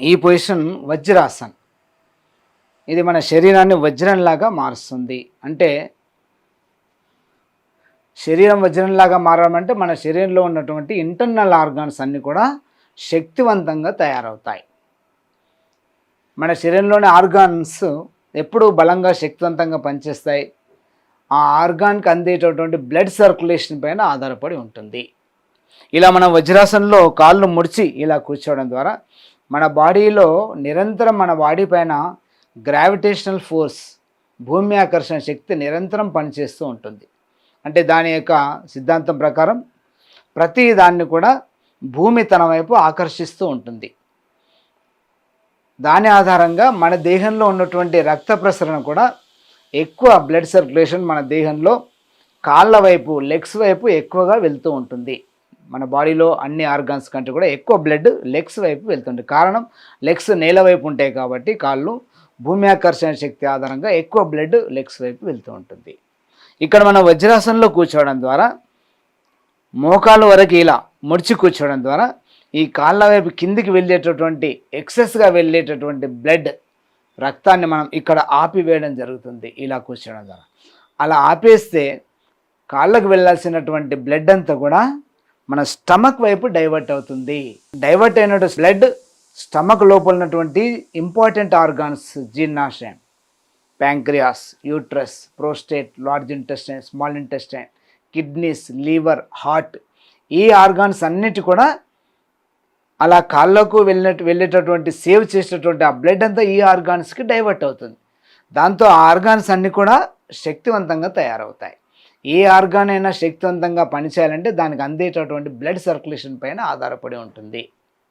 ఈ పొజిషన్ వజ్రాసన్. ఇది మన శరీరాన్ని వజ్రంలాగా మారుస్తుంది. అంటే శరీరం వజ్రంలాగా మారడం అంటే మన శరీరంలో ఉన్నటువంటి ఇంటర్నల్ ఆర్గాన్స్ అన్నీ కూడా శక్తివంతంగా తయారవుతాయి. మన శరీరంలోని ఆర్గాన్స్ ఎప్పుడు బలంగా శక్తివంతంగా పనిచేస్తాయి. ఆ ఆర్గాన్కి అందేటటువంటి బ్లడ్ సర్క్యులేషన్ పైన ఆధారపడి ఉంటుంది. ఇలా మనం వజ్రాసనంలో కాళ్ళు ముడిచి ఇలా కూర్చోవడం ద్వారా మన బాడీలో నిరంతరం మన బాడీ పైన గ్రావిటేషనల్ ఫోర్స్ భూమి ఆకర్షణ శక్తి నిరంతరం పనిచేస్తూ ఉంటుంది. అంటే దాని యొక్క సిద్ధాంతం ప్రకారం ప్రతి దాన్ని కూడా భూమి తన వైపు ఆకర్షిస్తూ ఉంటుంది. దాని ఆధారంగా మన దేహంలో ఉన్నటువంటి రక్త ప్రసరణ కూడా ఎక్కువ బ్లడ్ సర్క్యులేషన్ మన దేహంలో కాళ్ళ వైపు లెగ్స్ వైపు ఎక్కువగా వెళ్తూ ఉంటుంది. మన బాడీలో అన్ని ఆర్గాన్స్ కంటే కూడా ఎక్కువ బ్లడ్ లెగ్స్ వైపు వెళ్తుంది కారణం లెగ్స్ నేల వైపు ఉంటాయి కాబట్టి కాళ్ళు భూమి ఆకర్షణ శక్తి ఆధారంగా ఎక్కువ బ్లడ్ లెగ్స్ వైపు వెళ్తూ ఉంటుంది. ఇక్కడ మనం వజ్రాసనంలో కూర్చోవడం ద్వారా మోకాలు వరకు ఇలా ముడిచి కూర్చోవడం ద్వారా ఈ కాళ్ళ వైపు కిందికి వెళ్ళేటటువంటి ఎక్సెస్గా వెళ్ళేటటువంటి బ్లడ్ రక్తాన్ని మనం ఇక్కడ ఆపివేయడం జరుగుతుంది ఇలా కూర్చోవడం ద్వారా. అలా ఆపేస్తే కాళ్ళకు వెళ్ళాల్సినటువంటి బ్లడ్ అంతా కూడా మన స్టమక్ వైపు డైవర్ట్ అవుతుంది. డైవర్ట్ అయినటువంటి బ్లడ్ స్టమక్ లోపల ఉన్నటువంటి important organs జీర్ణాశయం. Pancreas uterus prostate large intestine small intestine kidneys liver heart ఈ ఆర్గాన్స్ అన్నిటి కూడా అలా కాళ్ళకు వెళ్ళినట్టు వెళ్ళేటటువంటి సేవ్ చేసేటటువంటి ఆ బ్లడ్ అంతా ఈ ఆర్గాన్స్కి డైవర్ట్ అవుతుంది. దాంతో ఆ ఆర్గాన్స్ అన్నీ కూడా శక్తివంతంగా తయారవుతాయి. ఏ ఆర్గాన్ అయినా శక్తివంతంగా పనిచేయాలంటే దానికి అందేటటువంటి బ్లడ్ సర్క్యులేషన్ పైన ఆధారపడి ఉంటుంది.